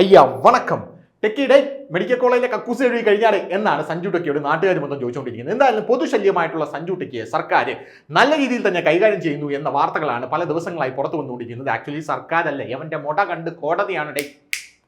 അയ്യ വണക്കം. ടെക്കിയുടെ മെഡിക്കൽ കോളേജിലെ കക്കൂസ് എഴുതി കഴിഞ്ഞാൽ എന്നാണ് സഞ്ജു ടെക്കിയോട് നാട്ടുകാർ മൊത്തം ചോദിച്ചുകൊണ്ടിരിക്കുന്നത്. എന്തായാലും പൊതുശല്യമായിട്ടുള്ള സഞ്ജു ടെക്കിയെ സർക്കാർ നല്ല രീതിയിൽ തന്നെ കൈകാര്യം ചെയ്യുന്നു എന്ന വാർത്തകളാണ് പല ദിവസങ്ങളായി പുറത്തു വന്നുകൊണ്ടിരിക്കുന്നത്. ആക്ച്വലി സർക്കാരല്ല? എവന്റെ മുട കണ്ട് കോടതിയാണ് ഡേ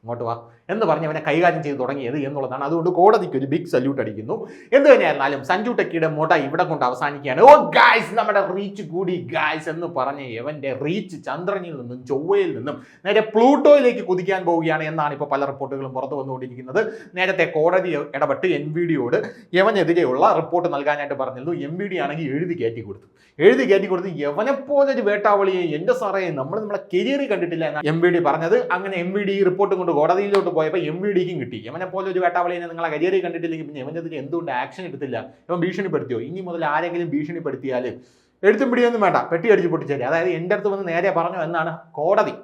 ഇങ്ങോട്ട് വാ എന്ന് പറഞ്ഞ് അവനെ കൈകാര്യം ചെയ്ത് തുടങ്ങിയത് എന്നുള്ളതാണ്. അതുകൊണ്ട് കോടതിക്ക് ഒരു ബിഗ് സല്യൂട്ട് അടിക്കുന്നു. എന്ത് തന്നെയായിരുന്നാലും സഞ്ജു ടെക്കിയുടെ മുട ഇവിടെ കൊണ്ട് അവസാനിക്കുകയാണ്. ഓ ഗായ്സ് നമ്മുടെ റീച്ച് കൂടി ഗായ്സ് എന്ന് പറഞ്ഞ് എവന്റെ റീച്ച് ചന്ദ്രനിൽ നിന്നും ചൊവ്വയിൽ നിന്നും നേരെ പ്ലൂട്ടോയിലേക്ക് കുതിക്കാൻ പോവുകയാണ് എന്നാണ് ഇപ്പോൾ പല റിപ്പോർട്ടുകളും പുറത്തു വന്നുകൊണ്ടിരിക്കുന്നത്. നേരത്തെ കോടതി ഇടപെട്ട് എൻ വി ഡിയോട് യവനെതിരെയുള്ള റിപ്പോർട്ട് നൽകാനായിട്ട് പറഞ്ഞിരുന്നു. എം വി ഡി ആണെങ്കിൽ എഴുതി കയറ്റി കൊടുത്തു. എഴുതി കയറ്റി കൊടുത്ത് യവനെപ്പോലൊരു വേട്ടാവളിയെ എന്റെ സാറേ നമ്മൾ നമ്മളെ കരിയർ കണ്ടിട്ടില്ല എന്നാണ് എം വി ഡി പറഞ്ഞത്. അങ്ങനെ എം വി ഡി റിപ്പോർട്ടും കൊണ്ട് കോടതിയിലോട്ട് പോയപ്പോൾ എം വി ഡിക്കും കിട്ടി. യമനെ പോലെ ഒരു വേട്ടാവളിയെ നിങ്ങളെ കരിയറിൽ കണ്ടിട്ടില്ലെങ്കിൽ പിന്നെ യവനെതിരെ എന്തുകൊണ്ട് ആക്ഷൻ എടുത്തില്ല? ഇവൻ ഭീഷണിപ്പെടുത്തിയോ? ഇനി മുതൽ ആരെങ്കിലും ഭീഷണിപ്പെടുത്തിയാൽ എഴുത്തും പിടിയൊന്നും വേണ്ട. പെട്ടി അടിച്ച് പൊട്ടിച്ചേരി. അതായത് എന്റെ അടുത്ത് വന്ന് നേരെ പറഞ്ഞു എന്നാണ് കോടതി.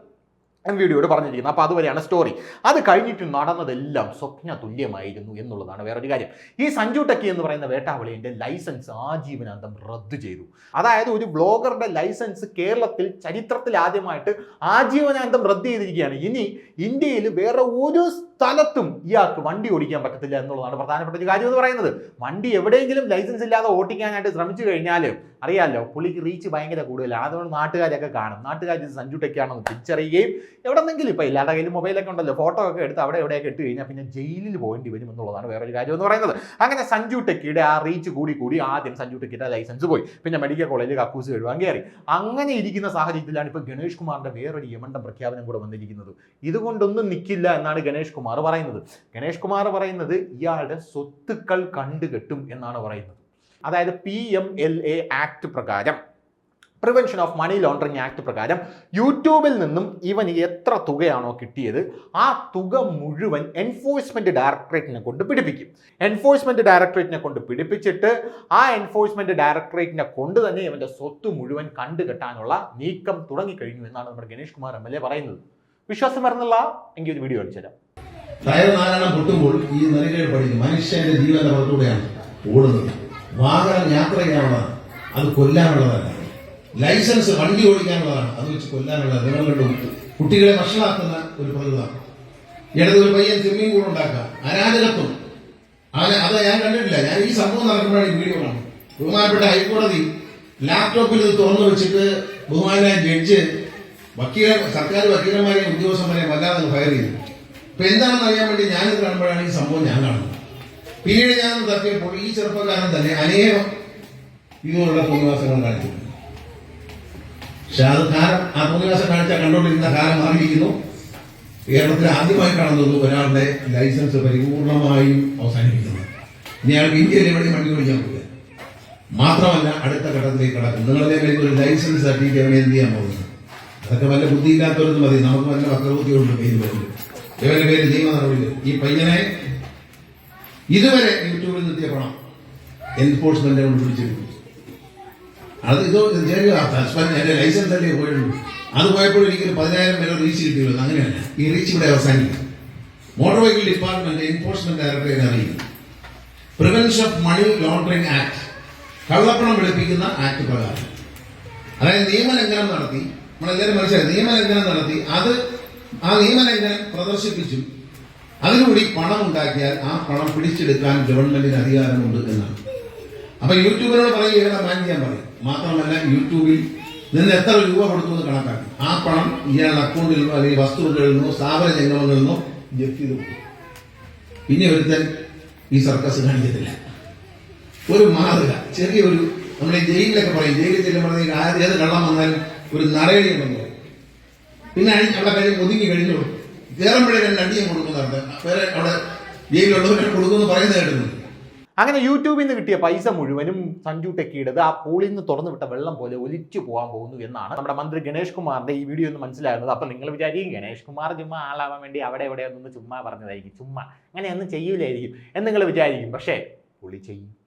എം വീഡിയോയോട് പറഞ്ഞിരിക്കുന്നത് അപ്പോൾ അതുവരെയാണ് സ്റ്റോറി അത് കഴിഞ്ഞിട്ട് നടന്നതെല്ലാം സ്വപ്ന തുല്യമായിരുന്നു എന്നുള്ളതാണ് വേറൊരു കാര്യം. ഈ സഞ്ജു ടെക്കി എന്ന് പറയുന്ന വേട്ടാവളിയുടെ ലൈസൻസ് ആജീവനാന്തം റദ്ദു ചെയ്തു. അതായത് ഒരു ബ്ലോഗറുടെ ലൈസൻസ് കേരളത്തിൽ ചരിത്രത്തിൽ ആദ്യമായിട്ട് ആജീവനാന്തം റദ്ദു ചെയ്തിരിക്കുകയാണ്. ഇനി ഇന്ത്യയിൽ വേറെ ഒരു സ്ഥലത്തും ഇയാൾക്ക് വണ്ടി ഓടിക്കാൻ പറ്റത്തില്ല എന്നുള്ളതാണ് പ്രധാനപ്പെട്ട ഒരു കാര്യം എന്ന് പറയുന്നത്. വണ്ടി എവിടെയെങ്കിലും ലൈസൻസ് ഇല്ലാതെ ഓടിക്കാനായിട്ട് ശ്രമിച്ചു കഴിഞ്ഞാൽ അറിയാമല്ലോ പുള്ളിക്ക് റീച്ച് ഭയങ്കര കൂടുതലാണ്. അതുകൊണ്ട് നാട്ടുകാരൊക്കെ കാണും. നാട്ടുകാർ സഞ്ജു ടെക്കിയാണെന്ന് തിരിച്ചറിയുകയും എവിടെന്നെങ്കിലും ഇപ്പോൾ എല്ലാവരുടെ കയ്യിൽ മൊബൈലൊക്കെ ഉണ്ടല്ലോ ഫോട്ടോ ഒക്കെ എടുത്ത് അവിടെ എവിടെയൊക്കെ ഇട്ട് കഴിഞ്ഞാൽ പിന്നെ ജയിലിൽ പോകേണ്ടി വരും എന്നുള്ളതാണ് വേറൊരു കാര്യം എന്ന് പറയുന്നത്. അങ്ങനെ സഞ്ജു ടെക്കിയുടെ ആ റീച്ച് കൂടി കൂടി ആദ്യം സഞ്ജു ടെക്കിയുടെ ലൈസൻസ് പോയി. പിന്നെ മെഡിക്കൽ കോളേജ് കക്കൂസ് കഴിവാൻ കയറി. അങ്ങനെ ഇരിക്കുന്ന സാഹചര്യത്തിലാണ് ഇപ്പോൾ ഗണേഷ് കുമാറിന്റെ വേറൊരു യമണ്ടം പ്രഖ്യാപനം കൂടെ വന്നിരിക്കുന്നത്. ഇതുകൊണ്ടൊന്നും നിൽക്കില്ല എന്നാണ് ഗണേഷ് കുമാർ പറയുന്നത്. ഗണേഷ് കുമാർ പറയുന്നത് ഇയാളുടെ സ്വത്തുക്കൾ കണ്ടുകെട്ടും എന്നാണ് പറയുന്നത്. അതായത് P M L A act പ്രകാരം. Prevention of money laundering act പ്രകാരം യൂട്യൂബിൽ നിന്നും ഇവൻ എത്ര തുകയാണോ കിട്ടിയത്? ആ തുക മുഴുവൻ എൻഫോഴ്സ്മെന്റ് ഡയറക്ടറേറ്റിനെ കൊണ്ട് പിടിപ്പിക്കും. എൻഫോഴ്സ്മെന്റ് ഡയറക്ടറേറ്റിനെ കൊണ്ട് പിടിപ്പിച്ചിട്ട് ആ എൻഫോഴ്സ്മെന്റ് ഡയറക്ടറേറ്റിനെ കൊണ്ട് തന്നെ ഇവന്റെ സ്വത്ത് മുഴുവൻ കണ്ടുകെട്ടാനുള്ള നീക്കം തുടങ്ങിക്കഴിഞ്ഞു എന്നാണ് നമ്മുടെ Ganesh Kumar M L A പറയുന്നത്. വിശ്വാസം വരുന്നില്ല എങ്കിൽ ഒരു വീഡിയോ അടിച്ചുതരാം തരാം നാലെണ്ണം പൊട്ടുമ്പോൾ ഈ നിലകൾ പഠിക്കും മനുഷ്യന്റെ ജീവന്റെ ഓടുന്നത്. വാഹനം യാത്ര അത് കൊല്ലാനുള്ളതല്ല. ലൈസൻസ് വണ്ടി ഓടിക്കാനുള്ളതാണ്. അത് വെച്ച് കൊല്ലാനുള്ള ഗവൺമെന്റ് കുട്ടികളെ വഷളാക്കുന്ന ഒരു പ്രകൃതമാണ് ഇടത് ഒരു പയ്യൻ സ്വിമ്മിംഗ് പൂൾ ഉണ്ടാക്കുക അനാചകത്വം അങ്ങനെ അത് ഞാൻ കണ്ടിട്ടില്ല. ഞാൻ ഈ സംഭവം നടക്കുമ്പോഴാണ് ഈ വീഡിയോ കാണുന്നത്. ബഹുമാനപ്പെട്ട ഹൈക്കോടതി ലാപ്ടോപ്പിൽ ഇത് തുറന്നു വെച്ചിട്ട് ബഹുമാനായ ജഡ്ജ് വക്കീല സർക്കാർ വക്കീലന്മാരെയും ഉദ്യോഗസ്ഥന്മാരെയും വല്ലാതെ ഫയർ ചെയ്തു. അപ്പൊ എന്താണെന്ന് അറിയാൻ വേണ്ടി ഞാനിത് കാണുമ്പോഴാണ് ഈ സംഭവം ഞാൻ കാണുന്നത്. പിന്നീട് ഞാൻ തപ്പിയപ്പോൾ ഈ ചെറുപ്പക്കാരൻ തന്നെ അനേകം ഇതുപോലുള്ള തോന്നിവാസങ്ങൾ കാണിച്ചിട്ടുണ്ട്. പക്ഷെ അത് കാലം ആ തോന്നിവാസം കാണിച്ചാൽ കണ്ടുകൊണ്ടിരുന്ന കാലം മാറിയിരിക്കുന്നു. കേരളത്തിൽ ആദ്യമായി കാണുന്നത് ഒരാളുടെ ലൈസൻസ് പരിപൂർണമായും അവസാനിപ്പിക്കുന്നത്. ഇനി അയാൾക്ക് ഇന്ത്യയിൽ എവിടെയും വണ്ടി ഓടിക്കാൻ പറ്റില്ല മാത്രമല്ല അടുത്ത ഘട്ടത്തിലേക്ക് കടക്കും. നിങ്ങളുടെ കയ്യിൽ ഒരു ലൈസൻസ് സർട്ടിഫിക്കറ്റ് അവനെ എന്ത് ചെയ്യാൻ പോകുന്നത് അതൊക്കെ വല്ല ബുദ്ധിയില്ലാത്തവരൊന്നും മതി. നമുക്ക് വല്ല വക്രബുദ്ധിയുണ്ട് പേര് വരുന്നത്. ഇവരുടെ പേര് നിയമ നടപടി ഈ പയ്യനെ ഇതുവരെ യൂട്യൂബിൽ നിർത്തിയ പണം എൻഫോഴ്സ്മെന്റ് കൊണ്ട് പിടിച്ചെടുക്കും അത് ഇതോ സസ്പെൻഡ് എന്റെ ലൈസൻസ് അല്ലേ പോയുള്ളൂ. അത് പോയപ്പോൾ എനിക്ക് പതിനായിരം വരെ റീച്ച് കിട്ടിയുള്ളൂ അങ്ങനെയല്ല. ഈ റീച്ച് ഇവിടെ അവസാനിക്കും. Motor vehicle department enforcement directorate അറിയിക്കുന്നു. Prevention of money laundering act കള്ളപ്പണം വെളുപ്പിക്കുന്ന ആക്ട് പ്രകാരം. അതായത് നിയമലംഘനം നടത്തി നമ്മളെല്ലാവരും മനസ്സിലായി? നിയമലംഘനം നടത്തി അത് ആ നിയമലംഘനം പ്രദർശിപ്പിച്ചും അതിലൂടെ പണം ഉണ്ടാക്കിയാൽ ആ പണം പിടിച്ചെടുക്കാൻ ഗവൺമെന്റിന് അധികാരമുണ്ട് എന്നാണ്. അപ്പൊ യൂട്യൂബിനോട് പറയുക ബാൻ ചെയ്യാൻ പറയും. മാത്രമല്ല യൂട്യൂബിൽ നിന്ന് എത്ര രൂപ കൊടുത്തു എന്ന് കണക്കാക്കി. ആ പണം ഇയാളുടെ അക്കൗണ്ടിൽ നിന്നോ അല്ലെങ്കിൽ വസ്തുക്കളിൽ നിന്നോ സ്ഥാപന ജംഗമങ്ങളിൽ നിന്നോ ജപ്തി ചെയ്ത് പിന്നെ ഒരുത്തൻ ഈ സർക്കസ് കാണിക്കത്തില്ല. ഒരു മാതൃക ചെറിയൊരു നമ്മൾ ഈ ജയിലിലൊക്കെ പറയും ജയിലിൽ ചെല്ലുമ്പോഴത്തേക്ക് ആര് ഏത് കള്ളം വന്നാലും ഒരു നരയടി വന്നു പിന്നെ അവിടെ കഴിഞ്ഞ് ഒതുങ്ങി കഴിഞ്ഞോളൂ. കയറുമ്പോഴേ രണ്ട് അടിയും കൊടുക്കുന്നുണ്ട്. വേറെ അവിടെ ജയിലിലുള്ളവരെ കൊടുക്കുമെന്ന് പറയുന്നത് കേട്ടിട്ടുണ്ട്. അങ്ങനെ യൂട്യൂബിൽ നിന്ന് കിട്ടിയ പൈസ മുഴുവനും സഞ്ജു ടെക്കിയുടെ ആ പൂളിൽ നിന്ന് തുറന്നു വിട്ട വെള്ളം പോലെ ഒലിച്ചു പോകാൻ പോകുന്നു എന്നാണ് നമ്മുടെ മന്ത്രി ഗണേഷ് കുമാറിന്റെ ഈ വീഡിയോ ഒന്ന് മനസ്സിലാകുന്നത്. അപ്പൊ നിങ്ങൾ വിചാരിക്കും ഗണേഷ് കുമാർ ചുമ്മാ ആളാവാൻ വേണ്ടി അവിടെ എവിടെ ഒന്ന് ചുമ്മാ പറഞ്ഞതായിരിക്കും. ചുമ്മാ. അങ്ങനെയൊന്നും ചെയ്യൂലായിരിക്കും എന്ന് നിങ്ങൾ വിചാരിക്കും. പക്ഷേ പുളി ചെയ്യും.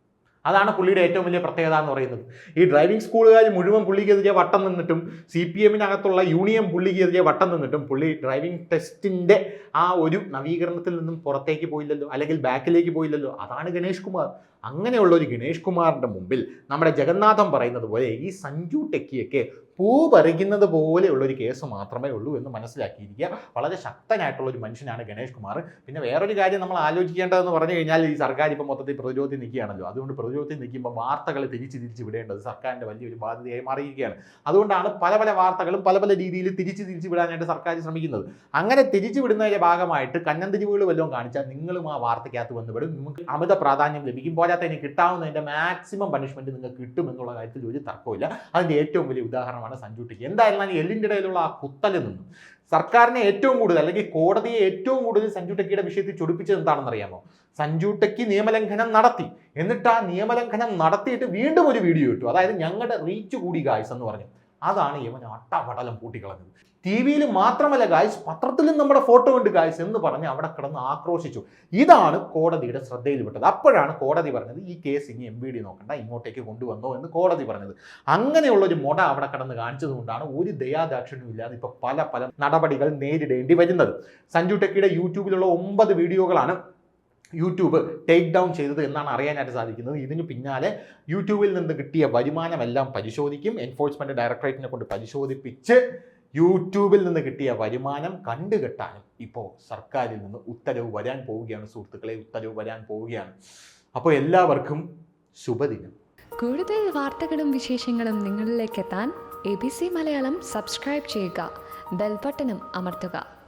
അതാണ് പുള്ളിയുടെ ഏറ്റവും വലിയ പ്രത്യേകത എന്ന് പറയുന്നത്. ഈ ഡ്രൈവിംഗ് സ്കൂളുകാർ മുഴുവൻ പുള്ളിക്കെതിരെ വട്ടം നിന്നിട്ടും സി പി എമ്മിനകത്തുള്ള യൂണിയൻ പുള്ളിക്കെതിരെ വട്ടം നിന്നിട്ടും പുള്ളി ഡ്രൈവിംഗ് ടെസ്റ്റിന്റെ ആ ഒരു നവീകരണത്തിൽ നിന്നും പുറത്തേക്ക് പോയില്ലല്ലോ അല്ലെങ്കിൽ ബാക്കിലേക്ക് പോയില്ലല്ലോ. അതാണ് ഗണേഷ് കുമാർ. അങ്ങനെയുള്ള ഒരു ഗണേഷ് കുമാറിന്റെ മുമ്പിൽ നമ്മുടെ ജഗന്നാഥം പറയുന്നത് പോലെ ഈ സഞ്ജു ടെക്കിയൊക്കെ പൂ പറിക്കുന്നത് പോലെയുള്ള ഒരു കേസ് മാത്രമേ ഉള്ളൂ എന്ന് മനസ്സിലാക്കിയിരിക്കുക. വളരെ ശക്തനായിട്ടുള്ള ഒരു മനുഷ്യനാണ് ഗണേഷ് കുമാർ. പിന്നെ വേറൊരു കാര്യം നമ്മൾ ആലോചിക്കേണ്ടതെന്ന് പറഞ്ഞു കഴിഞ്ഞാൽ ഈ സർക്കാർ ഇപ്പോൾ മൊത്തത്തിൽ പ്രതിരോധത്തിൽ നിൽക്കുകയാണല്ലോ. അതുകൊണ്ട് പ്രതിരോധത്തിൽ നിൽക്കുമ്പോൾ വാർത്തകൾ തിരിച്ച് തിരിച്ച് വിടേണ്ടത് സർക്കാരിന്റെ വലിയൊരു ബാധ്യതയായി മാറിയിരിക്കുകയാണ്. അതുകൊണ്ടാണ് പല പല വാർത്തകളും പല പല രീതിയിൽ തിരിച്ച് തിരിച്ച് വിടാനായിട്ട് സർക്കാർ ശ്രമിക്കുന്നത്. അങ്ങനെ തിരിച്ചു വിടുന്നതിന്റെ ഭാഗമായിട്ട് കന്നന്തിരിവുകൾ വല്ലതും കാണിച്ചാൽ നിങ്ങളും ആ വാർത്തയ്ക്കകത്ത് വന്ന് വിടും നിങ്ങൾക്ക് അമിത പ്രാധാന്യം ലഭിക്കും. പോരാത്തതിന് കിട്ടാവുന്നതിന്റെ മാക്സിമം പണിഷ്മെന്റ് നിങ്ങൾക്ക് കിട്ടും എന്നുള്ള കാര്യത്തിൽ ഒരു തർക്കമില്ല അതിന്റെ ഏറ്റവും വലിയ ഉദാഹരണമാണ് സഞ്ജു ടിക്ക് എന്തായിരുന്നാലും എല്ലിന്റെ ഇടയിലുള്ള ആ കുത്തലിൽ നിന്നും സർക്കാരിനെ ഏറ്റവും കൂടുതൽ അല്ലെങ്കിൽ കോടതിയെ ഏറ്റവും കൂടുതൽ സഞ്ജു ടെക്കിയുടെ വിഷയത്തിൽ ചൊടിപ്പിച്ചത് എന്താണെന്ന് അറിയാമോ സഞ്ജു ടെക്കി നിയമലംഘനം നടത്തി. എന്നിട്ട് ആ നിയമലംഘനം നടത്തിയിട്ട് വീണ്ടും ഒരു വീഡിയോ ഇട്ടു. അതായത് ഞങ്ങളുടെ റീച്ച് കൂടി ഗായ്സ് എന്ന് പറഞ്ഞു. അതാണ് ഇവൻ അട്ടപടലം പൂട്ടിക്കളഞ്ഞത്. ടി വിയിൽ മാത്രമല്ല ഗായ്സ് പത്രത്തിലും നമ്മുടെ ഫോട്ടോ ഉണ്ട് ഗായ്സ് എന്ന് പറഞ്ഞ് അവിടെ കിടന്ന് ആക്രോശിച്ചു. ഇതാണ് കോടതിയുടെ ശ്രദ്ധയിൽപ്പെട്ടത്. അപ്പോഴാണ് കോടതി പറഞ്ഞത് ഈ കേസ് ഇനി എം ബി ഡി നോക്കണ്ട ഇങ്ങോട്ടേക്ക് കൊണ്ടുവന്നോ എന്ന് കോടതി പറഞ്ഞത്. അങ്ങനെയുള്ള ഒരു മുട അവിടെ കിടന്ന് കാണിച്ചതുകൊണ്ടാണ് ഒരു ദയാദാക്ഷിണ്യം ഇല്ലാതെ ഇപ്പോൾ പല പല നടപടികൾ നേരിടേണ്ടി വരുന്നത്. സഞ്ജു ടെക്കിയുടെ യൂട്യൂബിലുള്ള ഒമ്പത് വീഡിയോകളാണ് യൂട്യൂബ് ടേക്ക് ഡൗൺ ചെയ്തത് എന്നാണ് അറിയാനായിട്ട് സാധിക്കുന്നത്. ഇതിന് പിന്നാലെ യൂട്യൂബിൽ നിന്ന് കിട്ടിയ വരുമാനമെല്ലാം പരിശോധിക്കും. എൻഫോഴ്സ്മെന്റ് ഡയറക്ടറേറ്റിനെ കൊണ്ട് പരിശോധിപ്പിച്ച് യൂട്യൂബിൽ നിന്ന് കിട്ടിയ വരുമാനം കണ്ടുകെട്ടാനും ഇപ്പോൾ സർക്കാരിൽ നിന്ന് ഉത്തരവ് വരാൻ പോവുകയാണ്. സുഹൃത്തുക്കളെ ഉത്തരവ് വരാൻ പോവുകയാണ്. അപ്പോൾ എല്ലാവർക്കും ശുഭദിനം. കൂടുതൽ വാർത്തകളും വിശേഷങ്ങളും നിങ്ങളിലേക്ക് എത്താൻ A B C Malayalam subscribe ചെയ്യുക. ബെൽബട്ടനും അമർത്തുക.